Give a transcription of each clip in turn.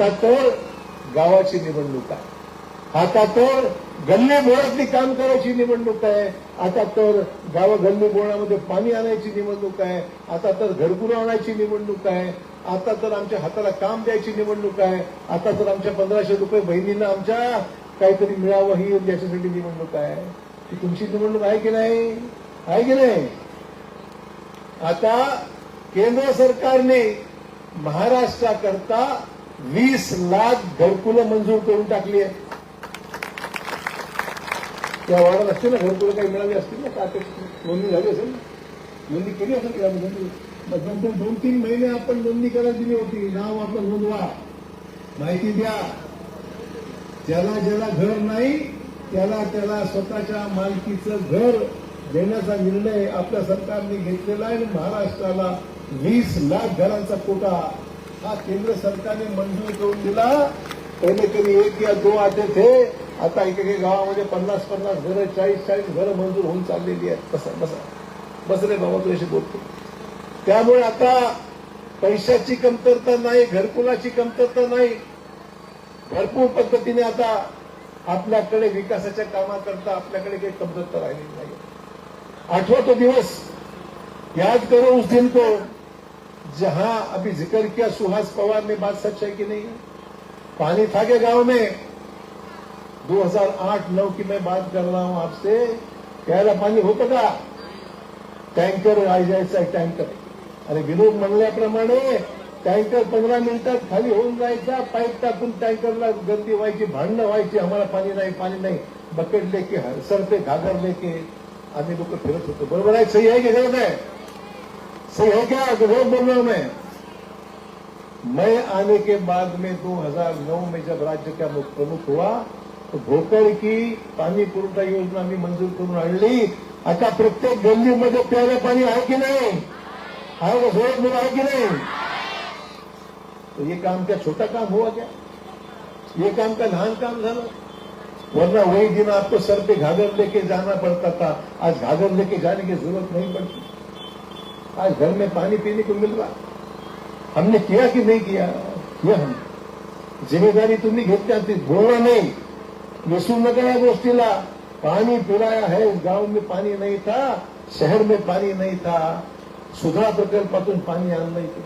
आता तर गावाची निवडणूक आहे. आता तर गल्ली बोळातली काम करायची निवडणूक आहे. आता तर गाव गल्ली बोळामध्ये पाणी आणायची निवडणूक आहे. आता तर घरकुलं आणायची निवडणूक आहे. आता तर आमच्या हाताला काम द्यायची निवडणूक आहे. आता तर आमच्या पंधराशे रुपये बहिणींना आमच्या काहीतरी मिळावं ही याच्यासाठी निवडणूक आहे. ती तुमची निवडणूक आहे की नाही? आहे की नाही? आता केंद्र सरकारने महाराष्ट्राकरता वीस लाख घरकुलं मंजूर करून टाकली आहे त्या वाढत असतील ना घरकुलं काही मिळाली असतील ना का नोंदणी झाली असेल नोंदणी केली असेल की? नोंदणी मग नंतर दोन तीन महिने आपण नोंदणी करायला दिली होती. नाव आपलं नोंदवा. माहिती द्या. ज्याला ज्याला घर नाही त्याला त्याला स्वतःच्या मालकीचं घर देण्याचा निर्णय आपल्या सरकारने घेतलेला आहे आणि महाराष्ट्राला वीस लाख घरांचा कोटा हा केंद्र सरकारने मंजूर करून दिला. पहिले कधी एक या दो आते थे. आता एक एक गावामध्ये पन्नास पन्नास घरं चाळीस चाळीस घरं मंजूर होऊन चाललेली आहेत. बसा बसा. बस रे बाबा तुझ्याशी बोलतो. त्यामुळे आता पैशाची कमतरता नाही घरकुलाची कमतरता नाही. भरपूर पद्धतीने आता आपल्याकडे विकासाच्या कामाकरता आपल्याकडे काही कमतरता राहिलेली नाही आठवा तो दिवस. याद करो उस दिन को. जहां अभी जिक्र किया सुहास पवार ने बात सच है कि नहीं पानी था क्या गांव में। 2008-9 की मैं बात कर रहा हूं आपसे। प्यायला पाणी होतं का टँकर आई जायचा टँकर। आणि विनोद म्हणल्याप्रमाणे टँकर पंधरा मिनिटात खाली होऊन जायचा। पाईप टाकून टँकरला गर्दी व्हायची भांडणं व्हायची आम्हाला पाणी नाही पाणी नाही. बकेट लेके सर घागर लेके आम्ही लोक फिरत होतो. बरोबर आहे? सही आहे की गरज आहे? सही है क्या तो गलत बोल रहा हूँ मैं। मैं आने के बाद में 2009 में जब राज्य का मुख्य प्रमुख हुआ तो भोकर की पाणी पुरवठा योजना मी मंजूर करून आणली. आता प्रत्येक गल्लीमध्ये प्यायला पाणी आहे की नाही? आहे का जोरात बोला आहे की नाही? तो ये काम क्या छोटा काम हुआ क्या? ये काम का लहान काम झालं? वरना वही दिन आपको सर पे घाघर लेके जाना पड़ता था. आज घाघर लेके जाने की ज़रूरत नहीं पड़ती. आज घर में पानी पीने को मिल रहा हमने किया कि नहीं किया? किया हम ज़िम्मेदारी तुम्ही घेतली ती बोलणं नाही। विसरू नका या गोष्टीला पानी पिलाया है। इस गाँव में पानी नहीं था। शहर में पानी नहीं था। सुधा प्रकल्पातून पाणी आणलं इथे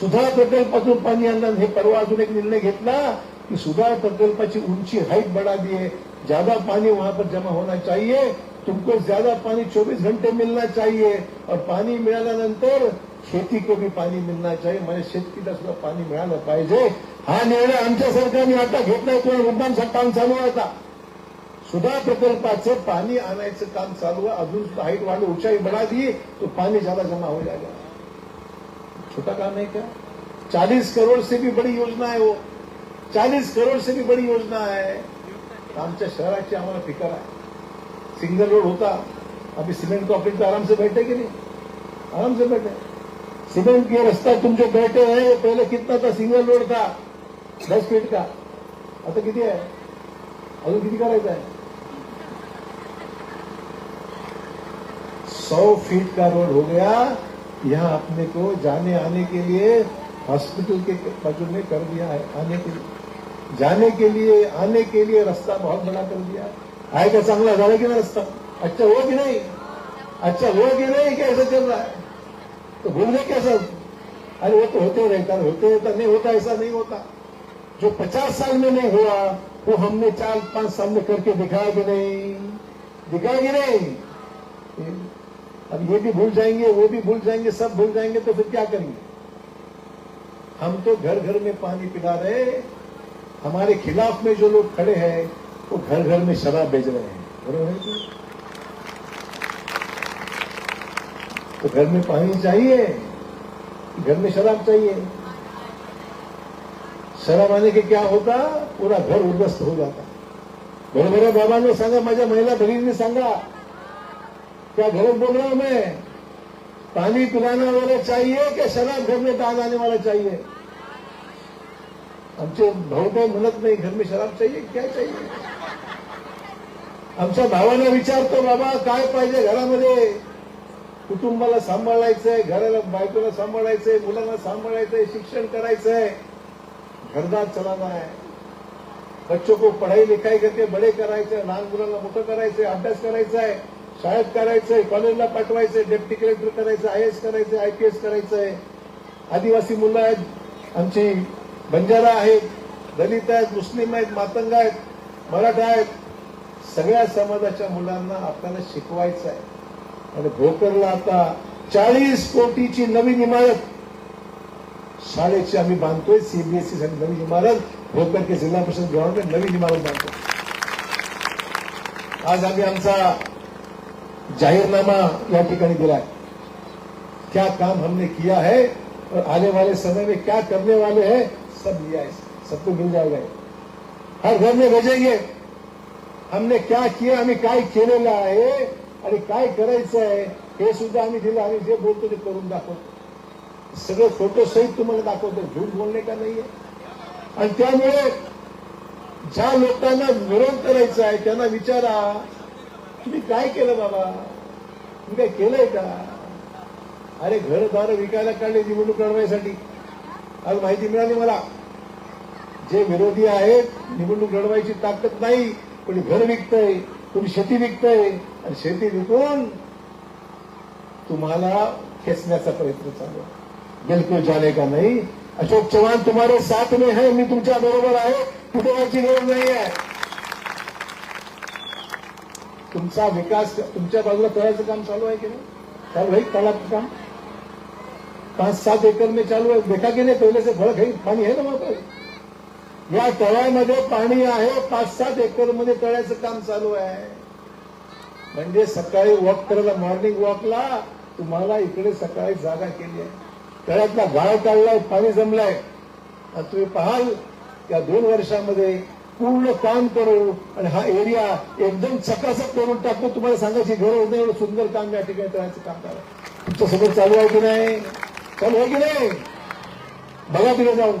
सुधा प्रकल्पातून पाणी आणलं हे परवा एक निर्णय घेतला कि सुधा प्रकल्पाची उंची हाइट बढ़ा दिए ज़्यादा पानी वहाँ पर जमा होना चाहिए तुमको ज्यादा पानी 24 घंटे मिलना चाहिए और पाणी मिळाल्यानंतर शेती को भी पाणी मिळणार चाहिए। म्हणजे शेतकीला सुद्धा पाणी मिळालं पाहिजे हा निर्णय आमच्या सरकारने आता घेतलाय किंवा मुद्दाम काम चालू आहे आता सुधा प्रकल्पाचं पाणी आणायचं काम चालू आहे. अजून सुद्धा हाईट वाढ ऊंचाई बढ़ा दिए तो पानी ज्यादा जमा हो जाएगा छोटा काम है क्या चालीस करोड़ से भी बड़ी योजना है. वो हो. चालीस करोड़ से भी बड़ी योजना है आमच्या शहराची आम्हाला फिकर आहे. सिंगल रोड होता, अभी सीमेंट कॉन्क्रीट पे आराम से बैठे कि नहीं? आराम से बैठे। सीमेंट के रास्ता तुम जो बैठे हैं पहले कितना था? सिंगल रोड था, दस फीट का। आता किती आहे अजून किती करायचं आहे सौ फीट का रोड हो गया। यहाँ अपने को जाने आने के लिए हॉस्पिटल के बाजू में कर दिया है, आने के लिए। जाने के लिए, आने के लिए रास्ता बहुत बड़ा कर दिया आहे का चांगला झाला की नाही रस्ता. अच्छा हो की नहीं. अच्छा हो कि नहीं कैसे चल रहा है तो भूलने कैसा अरे वो तो होते रहता होते रहता नहीं होता, ऐसा नहीं होता. जो पचास साल में नहीं हुआ, वो हमने चार, पाँच साल में करके दिखाया कि नहीं. दिखाया कि नहीं? अब ये भी भूल जाएँगे, वो भी भूल जाएँगे, सब भूल जाएँगे तो फिर क्या करेंगे? हम तो घर घर में पानी पिला रहे हमारे खिलाफ में जो लोग खड़े हैं वो घर घर में शराब बेच रहे हैं। बरोबर तो घर में पानी चाहिए, घर में शराब चाहिए। शराब आने के क्या होता? पूरा घर उद्ध्वस्त हो जाता। बरोबर बाबांनो सांगा, माझ्या महिला भगिनींनी सांगा, क्या गलत बोल रहा हूँ मैं? पानी पिलाने वाला चाहिए क्या शराब घर में डाल आने वाला चाहिए? आमचे भाऊ काही म्हणत नाही घर में शराब चाहिए क्या चाहिए? आमच्या भावाने विचारतो बाबा काय पाहिजे घरामध्ये? कुटुंबाला सांभाळायचंय घराला बायकोला सांभाळायचंय मुलांना सांभाळायचंय शिक्षण करायचंय. घरदार चलाना आहे. बच्चों को पढ़ाई लिखाई करके बडे करायचं लहान मुलांना मोठं करायचंय अभ्यास करायचा आहे शाळेत करायचंय कॉलेजला पाठवायचंय डेप्टी कलेक्टर करायचं आय एस करायचं आय पी एस करायचंय. आदिवासी मुलं आहेत आमची बंजारा आहेत दलित आहेत मुस्लिम आहेत मातंग आहेत मराठा आहेत सगळ्या समाजाच्या मुलांना आपल्याला शिकवायचं आहे. आणि भोकरला आता चाळीस कोटीची नवीन इमारत. शाळेची आम्ही बांधतोय सीबीएसई साठी नवीन इमारत. भोकर के जिल्हा परिषद ग्राउंड नवीन इमारत बांधतो. आज आम्ही आमचा जाहीरनामा या ठिकाणी दिला है क्या काम हमने किया है और आने वाले समय में क्या करने वाले हैं सब लिया है सबको मिल जाएगा। हर घर में भेजेंगे हमने क्या किया आम्ही काय केलेलं आहे आणि काय करायचं आहे? हे सुद्धा आम्ही दिलं आम्ही जे बोलतो ते करून दाखवतो। सगळं फोटो सहित तुम्हाला दाखवतो झूठ बोलणे का नाहीये? आणि त्यामुळे ज्या लोकांना विरोध करायचा आहे त्यांना विचारा तुम्ही काय केलं बाबा? तुम्ही काय केलंय का? अरे घरदार विकायला काढले निवडणूक लढवायसाठी. आज माहिती मिळाली मला. जे विरोधी आहेत निवडणूक लढवायची ताकद नाही कोणी घर विकतय कोणी शेती विकतय आणि शेती विकून तुम्हाला खेचण्याचा प्रयत्न चालू आहे. बिलकुल जाने का नाही? अशोक चव्हाण तुम्हारे साथ में है मी तुमच्या बरोबर आहे. कुठे गरज नाही आहे. तुमचा विकास तुमच्या बाजूला तळाचं काम चालू आहे की नाही? चालू आहे काम? पाच सात एकर में चालू आहे. देखा की नाही पहिले से फळक आहे पाणी आहे ना वहाँ पर या तळ्यामध्ये पाणी आहे. पाच सात एकरमध्ये तळ्याचं काम चालू आहे. म्हणजे सकाळी वॉक करायला मॉर्निंग वॉकला तुम्हाला इकडे सकाळी जागा केली आहे. तळ्यातला गाळ काढलाय पाणी जमलाय. तुम्ही पाहाल या दोन वर्षामध्ये पूर्ण काम करू आणि हा एरिया एकदम चकाचक करून टाकू तुम्हाला सांगायची गरज नाही. एवढं सुंदर काम या ठिकाणी तळ्याचं काम करा तुमच्यासोबत चालू आहे की नाही? चालू हो की नाही? बघा तिथे जाऊन.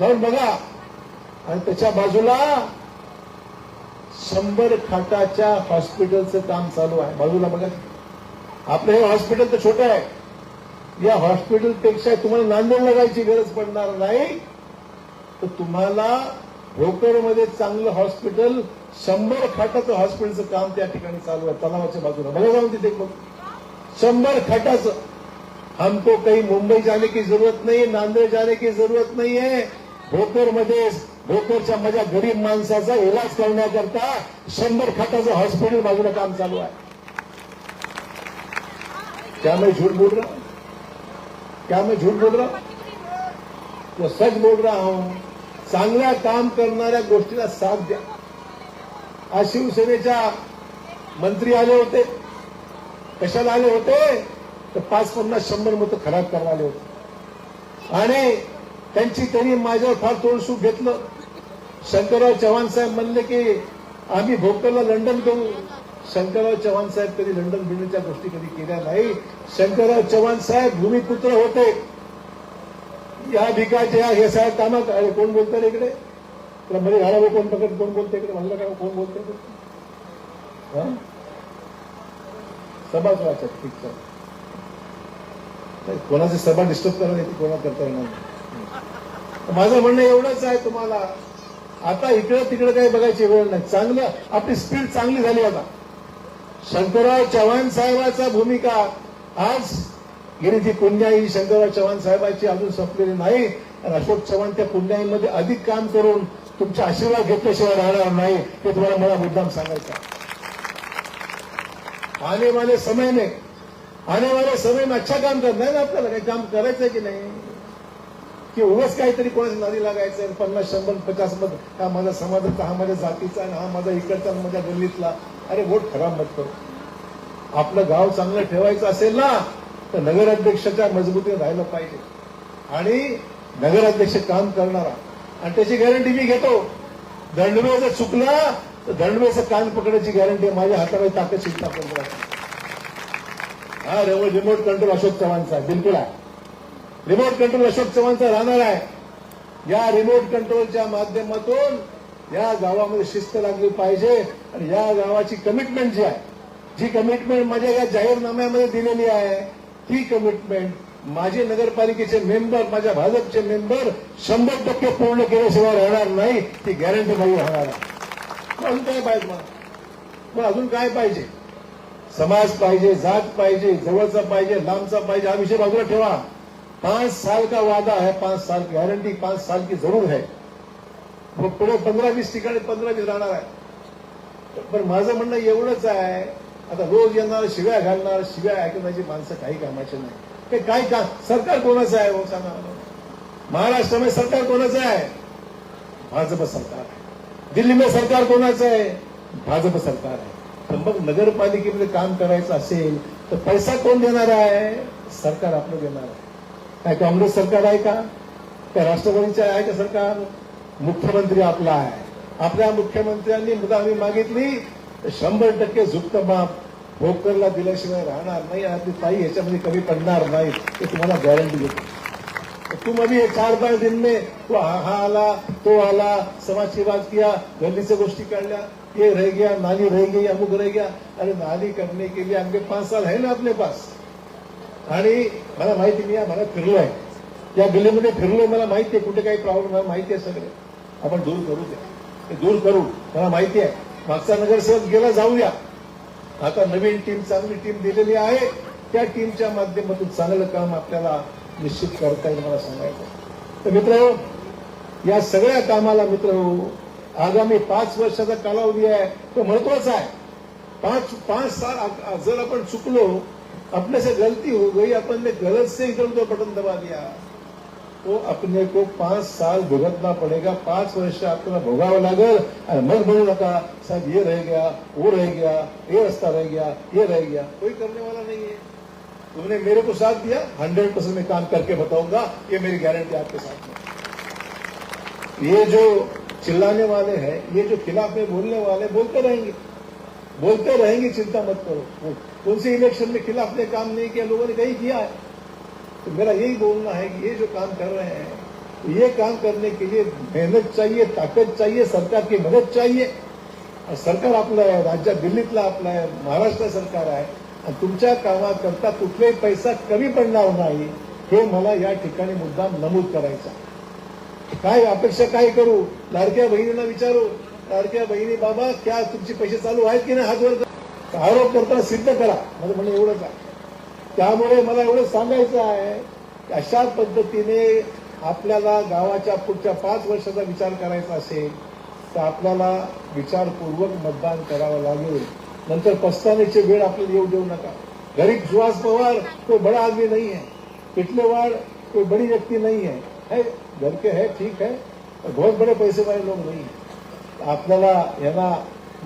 जाऊन बघा. आणि त्याच्या बाजूला शंभर खाटाच्या हॉस्पिटलचं काम चालू आहे. बाजूला बघा. आपलं हे हॉस्पिटल तर छोटं आहे. या हॉस्पिटलपेक्षा तुम्हाला नांदेडला जायची गरज पडणार नाही. तर तुम्हाला भोकरमध्ये चांगलं हॉस्पिटल शंभर खाटाचं हॉस्पिटलचं काम त्या ठिकाणी चालू आहे. तलावाच्या बाजूला. बघा जाऊन तिथे शंभर खाटाचं. हमको कहीं मुंबई जाने की जरूरत नहीं नांदेड जाने की जरूरत नहीं है। भोकरमध्ये भोकरच्या माझ्या गरीब माणसाचा इलाज करण्याकरता शंभर खाटाचं हॉस्पिटल बाजूला काम चालू आहे. क्या मैं झूठ बोल रहा हूं? क्या मैं झूठ बोल रहा हूं? तो सच बोल रहा हूं। चांगल्या काम करणाऱ्या गोष्टीला साथ द्या. आज शिवसेनेच्या मंत्री आले होते. कशाला आले होते? तर पाच पन्नास शंभर मतं खराब करायला आले होते. आणि त्यांची त्यांनी माझ्यावर फार तोडसूक घेतलं. शंकरराव चव्हाण साहेब म्हणले की आम्ही भोकरला लंडन करू शंकरराव चव्हाण साहेब कधी लंडन बिल्डच्या गोष्टी कधी केल्या नाही. शंकरराव चव्हाण साहेब भूमिपुत्र होते. या भिकाचे हे साहेब कामात अरे कोण बोलतं रे इकडे? तुला मध्ये घालावं कोण पकड कोण बोलते इकडे? म्हणलं का कोण बोलते हा? सभाच वाचत ठीक सर नाही, कोणाची सभा डिस्टर्ब करणार नाही कोणा करता येणार नाही. माझं म्हणणं एवढंच आहे तुम्हाला. आता इकडं तिकडं काही बघायची वेळ नाही. चांगलं आपली स्पीड चांगली झाली आता. शंकरराव चव्हाण साहेबाचा भूमिका. आज गेली ती पुण्याई शंकरराव चव्हाण साहेबांची अजून संपलेली नाही. आणि अशोक चव्हाण त्या पुण्याईमध्ये अधिक काम करून तुमचे आशीर्वाद घेतल्याशिवाय राहणार नाही हे तुम्हाला मला मुद्दाम सांगायचं आहे. आने वाले समय में आने वाले समय में अच्छा काम करना है ना आपल्याला. काही काम करायचंय की नाही? की उगाच काहीतरी कोणाच्या नादी लागायचं पन्नास शंभर पचास मत. हा माझा समाजाचा हा माझ्या जातीचा आणि हा माझा इकडचा माझ्या गल्लीतला. अरे वोट खराब मत करू. आपलं गाव चांगलं ठेवायचं असेल ना तर नगराध्यक्षाच्या मजबूतीने राहिलं पाहिजे. आणि नगराध्यक्ष काम करणारा. आणि त्याची गॅरंटी मी घेतो. दंडवे जर चुकला तर दंडवेचं कान पकडायची गॅरंटी माझ्या हातामध्ये ताकद शिकता पण हा रेमोट रिमोट कंट्रोल अशोक चव्हाणचा बिलकुल आहे. रिमोट कंट्रोल अशोक चव्हाणचा राहणार आहे. या रिमोट कंट्रोलच्या माध्यमातून या गावामध्ये शिस्त लागली पाहिजे आणि या गावाची कमिटमेंट जी आहे जी कमिटमेंट माझ्या या जाहीरनाम्यामध्ये दिलेली आहे ती कमिटमेंट माझे नगरपालिकेचे मेंबर माझ्या भाजपचे मेंबर शंभर टक्के पूर्ण केल्याशिवाय राहणार नाही ती गॅरंटी नाही राहणार आहे. अजून काय पाहिजे? मला मग अजून काय पाहिजे? समाज पाहिजे जात पाहिजे जवळचा पाहिजे लांबचा पाहिजे हा विषय बाजूला ठेवा. पांच साल का वादा है पांच साल की गारंटी पांच साल की जरूर है मग पुढे पंधरा वीस ठिकाणी पंधरा वीस राहणार आहे. पण माझं म्हणणं एवढंच आहे आता रोज येणार शिव्या घालणार शिव्या ऐकण्याची माणसं काही कामाचे नाही. ते काय का सरकार कोणाचं आहे हो सांगा. महाराष्ट्रामध्ये सरकार कोणाचं आहे? भाजप सरकार आहे. दिल्लीमध्ये सरकार कोणाचं आहे? भाजप सरकार आहे. तर मग नगरपालिकेमध्ये काम करायचं असेल तर पैसा कोण देणार आहे? सरकार आपलं देणार आहे. काय काँग्रेस सरकार आहे का? काय राष्ट्रवादीचे आहे का सरकार? मुख्यमंत्री आपला आहे. आपल्या मुख्यमंत्र्यांनी मुदा आम्ही मागितली तर शंभर टक्के झुक्त माप भोकरला दिल्याशिवाय राहणार नाही. आणि ताई याच्यामध्ये कमी पडणार नाही. हे तुम्हाला गॅरंटी देतो. तुम अभी चार पाच दिन में तो हा हा आला तो आला समाज की बात किया गलीच्या गोष्टी काढल्या ये रह गया नाली रह गई अमुक रह गया। अरे नाली करने के लिए आमचे पाच साल है ना आपले पास। आणि मला माहिती मी मला फिरलो आहे। या गल्लीमध्ये फिरलो मला माहिती आहे कुठे काही प्रॉब्लेम मला माहिती आहे सगळे. आपण दूर करू ते ते दूर करू. मला माहिती आहे. मागचा नगरसेवक गेला जाऊया. आता नवीन टीम चांगली टीम दिलेली आहे. त्या टीमच्या माध्यमातून चांगलं काम आपल्याला निश्चित करता येईल मला सांगायचं तर मित्र या सगळ्या कामाला मित्र आगामी पाच वर्षाचा कालावधी आहे तो महत्त्वाचा आहे. पांच पाच साल जर आपण चुकलो अपने से गलती हो गई अपन ने गलत से इधर उधर बटन दबा दिया. तो अपने को पांच साल भुगतना पड़ेगा पांच वर्ष आपल्याला भोगावं लागेल. आणि मग म्हणू नका साहेब ये रह गया वो रह गया ये रस्ता रह गया ये रह गया. कोई करने वाला नहीं है तुमने मेरे को साथ दिया हंड्रेड परसेंट मैं काम करके बताऊँगा, ये मेरी गारंटी आपके साथ में। ये जो चिल्लाने वाले हैं, ये जो खिलाफ में बोलने वाले, बोलते रहेंगे। बोलते रहेंगे, चिंता मत करो। कौन से इलेक्शन में खिलाफ ने काम नहीं किया, लोगों ने कहीं किया है। तो मेरा यही बोलना है कि ये जो काम कर रहे हैं ये काम करने के लिए मेहनत चाहिए ताकद चाहिए, सरकार की मदद चाहिए। आणि सरकार आपलं राज्यात दिल्लीतलं आपलं महाराष्ट्र सरकार आणि तुमच्या कामाकरता कुठलाही पैसा कमी पडणार नाही हे मला या ठिकाणी मुद्दाम नमूद करायचं काय अपेक्षा काय करू? लाडक्या बहिणींना विचारू? लाडक्या बहिणी बाबा क्या तुमचे पैसे चालू आहेत की नाही हात वर आरोप करताना सिद्ध करा. माझं म्हणणं एवढंच आहे. त्यामुळे मला एवढं सांगायचं आहे की अशा पद्धतीने आपल्याला गावाच्या पुढच्या पाच वर्षाचा विचार करायचा असेल तर आपल्याला विचारपूर्वक मतदान करावं लागेल. नंतर पस्तानेची वेळ आपल्याला येऊ देऊ नका. गरीब सुहास पवार कोई बड़ा आदमी नहीं है. पिटलेवाड़ कोई बड़ी व्यक्ति नहीं है. है घर के है ठीक है पर बहुत बड़े पैसे वाले लोग नाही आपल्याला यांना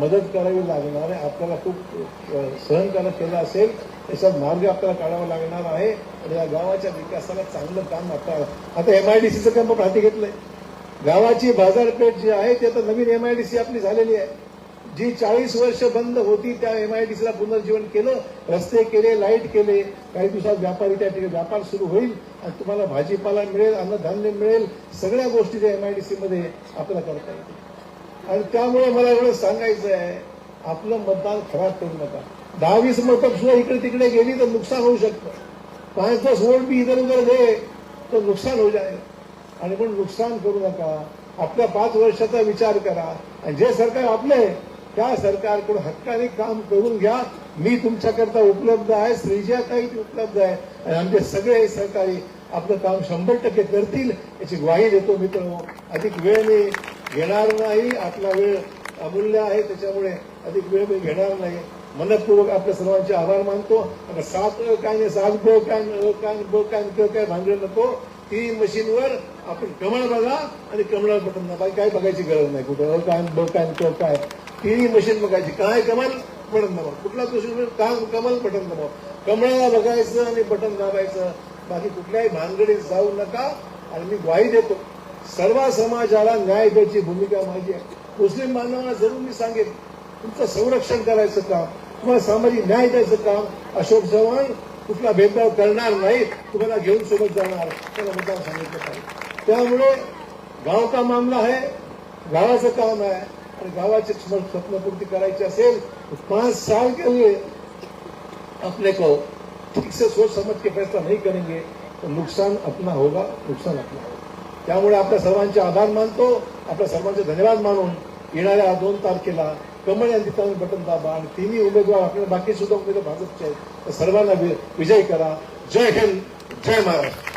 मदत करावी लागणार आहे. आपल्याला खूप सहन करायला केलं असेल त्याच्यात मार्ग आपल्याला काढावा लागणार आहे. आणि या गावाच्या विकासाला चांगलं काम आता आता एमआयडीसीचं काम आपण हाती घेतलंय. गावाची बाजारपेठ जी आहे ती आता नवीन एमआयडीसी आपली झालेली आहे. जी चाळीस वर्ष बंद होती त्या एमआयडीसीला पुनर्जीवन केलं रस्ते केले लाइट केले काही दिवसात व्यापारी त्या ठिकाणी व्यापार सुरू होईल आणि तुम्हाला भाजीपाला मिळेल अन्नधान्य मिळेल सगळ्या गोष्टी त्या एमआयडीसीमध्ये आपल्याला करता येतील. आणि त्यामुळे मला एवढं सांगायचं आहे आपलं मतदान खराब करू नका. दहावीस मतं सुद्धा इकडे तिकडे गेली तर नुकसान होऊ शकतं. पाच दस वोट बी इधर उधर गए तर नुकसान हो जाईल. आणि पण नुकसान करू नका. आपल्या पाच वर्षाचा विचार करा. आणि जे सरकार आपलं आहे त्या सरकारकडून हक्काने काम करून घ्या. मी तुमच्याकरता उपलब्ध आहे श्रीजाताई उपलब्ध आहे. आणि आमचे सगळे सहकारी आपलं काम शंभर टक्के करतील याची ग्वाही देतो मित्र अधिक वेळ मी घेणार नाही आपला वेळ अमूल्य आहे त्याच्यामुळे अधिक वेळ मी घेणार नाही. मनपूर्वक आपल्या सर्वांचे आभार मानतो. आता सात अ काय नाही सात ब काय न, अ काय ब काय क काय भांडण नको. ती मशीनवर आपण कमळ बघा आणि कमळावर बटन दाबा. काय बघायची गरज नाही. कुठं हो, काय ब काय तो काय. तिन्ही मशीन बघायची. काय कमल? बटन दाबा. कुठला दुसरी? काम कमल बटन दाबा. कमळाला बघायचं आणि बटन दाबायचं. बाकी कुठल्याही भानगडीत जाऊ नका आणि मी ग्वाही देतो. सर्व समाजाला न्याय द्यायची भूमिका माझी आहे. मुस्लिम बांधवांना जरूर मी सांगेन. तुमचं संरक्षण करायचं काम तुम्हाला सामाजिक न्याय द्यायचं काम. अशोक चव्हाण कुठला भेदभाव करणार नाही तुम्हाला घेऊन सोबत जाणार त्याला मुद्दा सांगितलं पाहिजे. त्यामुळे गाव का मामला आहे गावाचं काम आहे आणि गावाची स्वप्नपूर्ती करायची असेल तो पाच साल के लिए अपने को ठीक से सोच समझ के फैसला नहीं करेंगे तो नुकसान अपना होगा नुकसान अपना होगा. त्यामुळे आपल्या सर्वांचे आभार मानतो आपल्या सर्वांचे धन्यवाद मानून येणाऱ्या दोन तारखेला कमळ या ठिकाणी बटन दाबा आणि तिन्ही उमेदवार आपल्याला बाकी सुद्धा उमेदवार भाजपचे आहेत. तर सर्वांना विजय करा. जय हिंद. जय महाराष्ट्र.